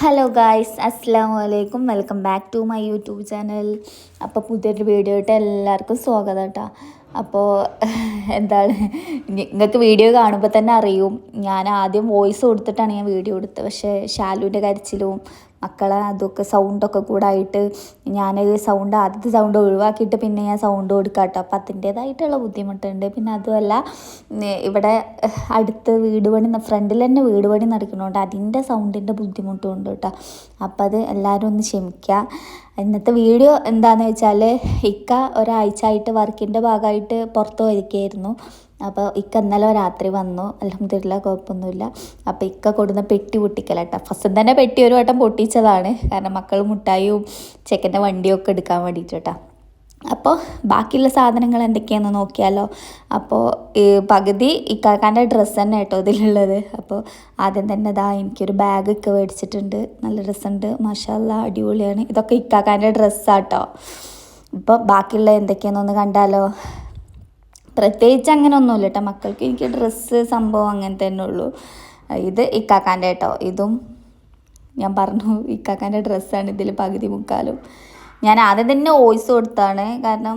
Hello guys അസ്സാം വലൈക്കും welcome back to my YouTube channel അപ്പോൾ പുതിയൊരു വീഡിയോ ആയിട്ട് എല്ലാവർക്കും സ്വാഗതം കേട്ടോ അപ്പോൾ എന്താണ്? നിങ്ങൾക്ക് വീഡിയോ കാണുമ്പോൾ തന്നെ അറിയും. ഞാൻ ആദ്യം വോയിസ് കൊടുത്തിട്ടാണ് ഞാൻ വീഡിയോ എടുത്തത്. പക്ഷേ ഷാലുവിന്റെ കരച്ചിലും മക്കളെ അതൊക്കെ സൗണ്ടൊക്കെ കൂടെ ആയിട്ട് ഞാൻ സൗണ്ട് ആദ്യത്തെ സൗണ്ട് ഒഴിവാക്കിയിട്ട് പിന്നെ ഞാൻ സൗണ്ട് കൊടുക്കാം കേട്ടോ അപ്പം അതിന്റേതായിട്ടുള്ള ബുദ്ധിമുട്ടുണ്ട്. പിന്നെ അതുമല്ല ഇവിടെ അടുത്ത് വീട് പണി ഫ്രണ്ടിൽ തന്നെ വീട് പണി നടക്കുന്നതുകൊണ്ട് അതിന്റെ സൗണ്ടിന്റെ ബുദ്ധിമുട്ടും ഉണ്ട് കേട്ടോ. അപ്പം അത് എല്ലാവരും ഒന്ന് ക്ഷമിക്കുക ഇന്നത്തെ വീഡിയോ എന്താണെന്ന് വെച്ചാൽ ഇക്ക ഒരാഴ്ച ആയിട്ട് വർക്കിന്റെ ഭാഗമായിട്ട് പുറത്ത് പോയിരിക്കുകയായിരുന്നു. അപ്പോൾ ഇക്ക ഇന്നലെ രാത്രി വന്നു. അലഹമില്ല കുഴപ്പമൊന്നുമില്ല. അപ്പോൾ ഇക്ക കൊടുന്ന പെട്ടി പൊട്ടിക്കലട്ടോ ഫസ്റ്റ് തന്നെ പെട്ടി ഒരു വട്ടം പൊട്ടിച്ചതാണ്. കാരണം മക്കൾ മുട്ടായും ചെക്കന്റെ വണ്ടിയൊക്കെ എടുക്കാൻ വേണ്ടിയിട്ട് കേട്ടോ അപ്പോൾ ബാക്കിയുള്ള സാധനങ്ങൾ എന്തൊക്കെയാണെന്ന് നോക്കിയാലോ. അപ്പോൾ പകുതി ഇക്കാക്കാന്റെ ഡ്രസ്സ് തന്നെ കേട്ടോ ഇതിലുള്ളത്. അപ്പോൾ ആദ്യം തന്നെ ഇതാ എനിക്കൊരു ബാഗ് ഒക്കെ മേടിച്ചിട്ടുണ്ട്. നല്ല ഡ്രസ്സുണ്ട് മഷാല്ല അടിപൊളിയാണ്. ഇതൊക്കെ ഇക്കാക്കാന്റെ ഡ്രസ്സാട്ടോ ഇപ്പോൾ ബാക്കിയുള്ള എന്തൊക്കെയാണെന്നൊന്ന് കണ്ടാലോ. പ്രത്യേകിച്ച് അങ്ങനെ ഒന്നുമില്ല കേട്ടോ മക്കൾക്ക് എനിക്ക് ഡ്രസ്സ് സംഭവം അങ്ങനെ തന്നെ ഉള്ളൂ. ഇത് ഇക്കാക്കാന്റെ കേട്ടോ ഇതും ഞാൻ പറഞ്ഞു ഇക്കാക്കാന്റെ ഡ്രസ്സാണ് ഇതിൽ പകുതി മുക്കാലും. ഞാൻ ആദ്യം തന്നെ വോയിസ് കൊടുത്താണ്. കാരണം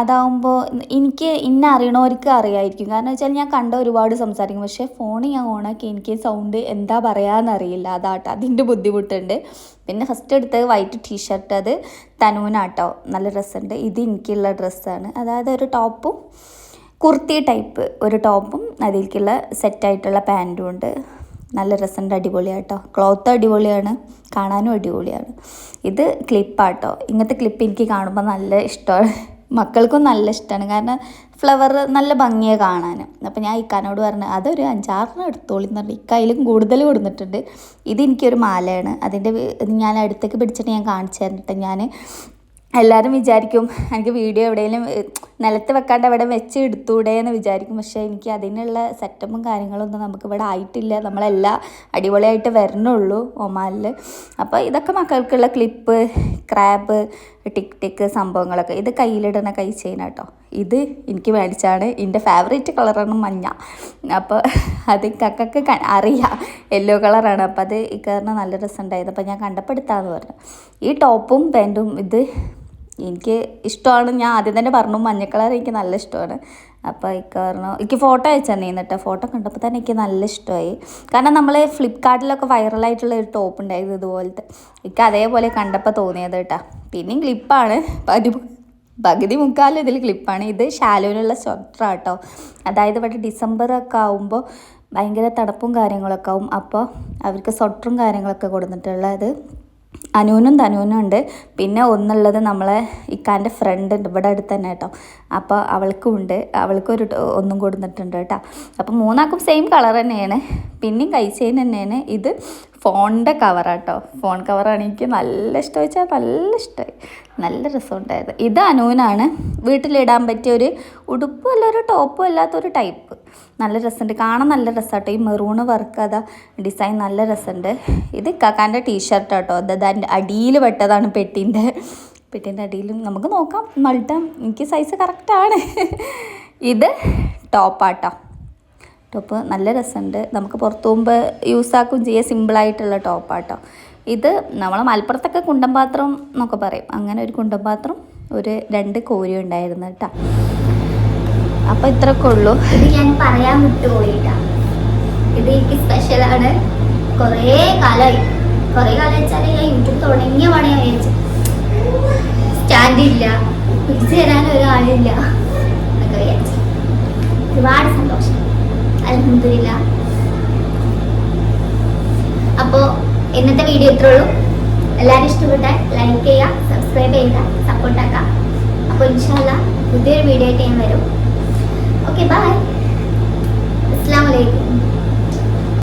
അതാവുമ്പോൾ എനിക്ക് ഇന്ന അറിയണവർക്ക് അറിയായിരിക്കും. കാരണം വെച്ചാൽ ഞാൻ കണ്ട ഒരുപാട് സംസാരിക്കും. പക്ഷേ ഫോൺ ഞാൻ ഓണാക്കി എനിക്ക് സൗണ്ട് എന്താ പറയാന്നറിയില്ല അതാട്ടോ അതിന്റെ ബുദ്ധിമുട്ടുണ്ട്. പിന്നെ ഫസ്റ്റ് എടുത്തത് വൈറ്റ് ടീഷർട്ട് അത് തനൂനാട്ടോ. നല്ല ഡ്രസ്സുണ്ട് ഇത് എനിക്കുള്ള ഡ്രസ്സാണ്. അതായത് ഒരു ടോപ്പും കുർത്തി ടൈപ്പ് ഒരു ടോപ്പും അതിലേക്കുള്ള സെറ്റായിട്ടുള്ള പാന്റും ഉണ്ട്. നല്ല രസമുണ്ട് അടിപൊളിയാട്ടോ. ക്ലോത്ത് അടിപൊളിയാണ് കാണാനും അടിപൊളിയാണ്. ഇത് ക്ലിപ്പാട്ടോ ഇങ്ങനത്തെ ക്ലിപ്പ് എനിക്ക് കാണുമ്പോൾ നല്ല ഇഷ്ടമാണ് മക്കൾക്കും നല്ല ഇഷ്ടമാണ് കാരണം ഫ്ലവർ നല്ല ഭംഗിയാണ് കാണാൻ അപ്പോൾ ഞാൻ ഇക്കാനോട് പറഞ്ഞു അതൊരു അഞ്ചാറിന് എടുത്തോളി എന്ന് പറഞ്ഞു. ഇക്കയിലും കൂടുതൽ കൊടുത്തിട്ടുണ്ട് ഇതെനിക്കൊരു മാലയാണ്. അതിന്റെ ഞാൻ അടുത്തേക്ക് പിടിച്ചിട്ട് ഞാൻ കാണിച്ചു തന്നിട്ട് ഞാൻ എല്ലാവരും വിചാരിക്കും എനിക്ക് വീഡിയോ എവിടെയെങ്കിലും നിലത്ത് വെക്കാണ്ട് അവിടെ വെച്ച് എടുത്തൂടെ എന്ന് വിചാരിക്കും. പക്ഷേ എനിക്ക് അതിനുള്ള സെറ്റപ്പും കാര്യങ്ങളൊന്നും നമുക്ക് ഇവിടെ ആയിട്ടില്ല. നമ്മളെല്ലാം അടിപൊളിയായിട്ട് വരണുള്ളൂ ഒമാനിൽ. അപ്പോൾ ഇതൊക്കെ മക്കൾക്കുള്ള ക്ലിപ്പ് ക്രാബ് ടിക് ടിക്ക് സംഭവങ്ങളൊക്കെ. ഇത് കയ്യിലിടുന്ന കൈ ചെയിൻ കേട്ടോ. ഇത് എനിക്ക് മേടിച്ചാണ്. എന്റെ ഫേവറേറ്റ് കളറാണ് മഞ്ഞ. അപ്പോൾ അത് കക്കക്ക് അറിയാം. യെല്ലോ കളറാണ്. അപ്പോൾ അത് ഈ കാരണം നല്ല ഉണ്ടായത് അപ്പോൾ ഞാൻ കണ്ടപ്പെടുത്താന്ന് പറഞ്ഞു. ഈ ടോപ്പും പാന്റും ഇത് എനിക്ക് ഇഷ്ടമാണ്. ഞാൻ ആദ്യം തന്നെ പറഞ്ഞു മഞ്ഞ കളർ എനിക്ക് നല്ല ഇഷ്ടമാണ്. അപ്പോൾ ഈ കാരണം എനിക്ക് ഫോട്ടോ അയച്ചു തന്നെ എന്നിട്ട് ഫോട്ടോ കണ്ടപ്പോൾ തന്നെ എനിക്ക് നല്ല ഇഷ്ടമായി. കാരണം നമ്മൾ ഫ്ലിപ്കാർട്ടിലൊക്കെ വൈറലായിട്ടുള്ള ഒരു ടോപ്പ് ഉണ്ടായിരുന്നു ഇതുപോലത്തെ. എനിക്ക് അതേപോലെ കണ്ടപ്പോൾ തോന്നിയത് കേട്ടോ. പിന്നെയും ക്ലിപ്പാണ് പകുതി മുക്കാലും ഇതിൽ ക്ലിപ്പാണ് ഇത് ഷാലോനുള്ള സ്വെറ്റർ കേട്ടോ അതായത് ഇവിടെ ഡിസംബർ ഒക്കെ ആകുമ്പോൾ ഭയങ്കര തണുപ്പും കാര്യങ്ങളൊക്കെ ആവും. അപ്പോൾ അവർക്ക് സ്വെറ്ററും കാര്യങ്ങളൊക്കെ കൊടുത്തിട്ടുള്ളത് അനുവിനും തനൂനും ഉണ്ട്. പിന്നെ ഒന്നുള്ളത് നമ്മളെ ഇക്കാന്റെ ഫ്രണ്ട് ഉണ്ട്. ഇവിടെ അടുത്ത് തന്നെ കേട്ടോ. അപ്പോൾ അവൾക്കും ഉണ്ട്. അവൾക്കും ഒരു ഒന്നും കൊടുത്തിട്ടുണ്ട് കേട്ടോ. അപ്പോൾ മൂന്നാൾക്കും സെയിം കളർ തന്നെയാണ്. പിന്നെയും കൈ ചെയിൻ തന്നെയാണ്. ഇത് ഫോണിന്റെ കവറാട്ടോ ഫോൺ കവറാണ് എനിക്ക് നല്ല ഇഷ്ടം വെച്ചാൽ നല്ല ഇഷ്ടമായി. നല്ല രസമുണ്ടായിരുന്നു ഇത് അനൂനാണ്. വീട്ടിലിടാൻ പറ്റിയ ഒരു ഉടുപ്പും അല്ല ഒരു ടോപ്പും അല്ലാത്തൊരു ടൈപ്പ് നല്ല രസമുണ്ട്. കാണാൻ നല്ല രസമാട്ടോ ഈ മെറൂണ് വർക്ക് അതാ ഡിസൈൻ നല്ല രസമുണ്ട്. ഇത് കാക്കാന്റെ ടീഷർട്ട് കേട്ടോ അത് അടിയിൽ പെട്ടതാണ് പെട്ടിന്റെ. പെട്ടിന്റെ അടിയിലും നമുക്ക് നോക്കാം. മൾട്ടാം എനിക്ക് സൈസ് കറക്റ്റാണ് ഇത് ടോപ്പാട്ടോ ടോപ്പ് നല്ല രസമുണ്ട്. നമുക്ക് പുറത്തു പോകുമ്പോൾ യൂസ് ആക്കുകയും ചെയ്യാം. സിമ്പിളായിട്ടുള്ള ടോപ്പാട്ടോ ഇത് നമ്മൾ മലപ്പുറത്തൊക്കെ കുണ്ടംപാത്രം എന്നൊക്കെ പറയും. അങ്ങനെ ഒരു കുണ്ടംപാത്രം ഒരു രണ്ട് കോരി ഉണ്ടായിരുന്നു കേട്ടോ. അപ്പോൾ ഇത്രയൊക്കെ ഉള്ളൂ. ഞാൻ പറയാൻ വിട്ടുപോയിട്ടാണ് ഇത് എനിക്ക് സ്പെഷ്യലാണ് കുറേ കാലമായി കുറേ കാലം വെച്ചാൽ ഞാൻ യൂട്യൂബ് തുടങ്ങിയ പണിയാ വിചാരിച്ചു സ്റ്റാൻഡ് ഇല്ല. പിടിച്ചു തരാൻ ഒരാളില്ല. എന്നൊക്കെ വിചാരിച്ചു. ഒരുപാട് സന്തോഷം. അലഹമില്ല അപ്പോൾ ഇന്നത്തെ വീഡിയോ ഇത്രേ ഉള്ളൂ. എല്ലാവരും ഇഷ്ടപ്പെട്ടാൽ ലൈക്ക് ചെയ്യുക സബ്സ്ക്രൈബ് ചെയ്യുക സപ്പോർട്ടാക്കുക അപ്പോൾ ഇൻഷാല്ല പുതിയൊരു വീഡിയോ ആയിട്ട് ഞാൻ വരും. ഓക്കെ ബൈ അസ്സാം വലൈക്കും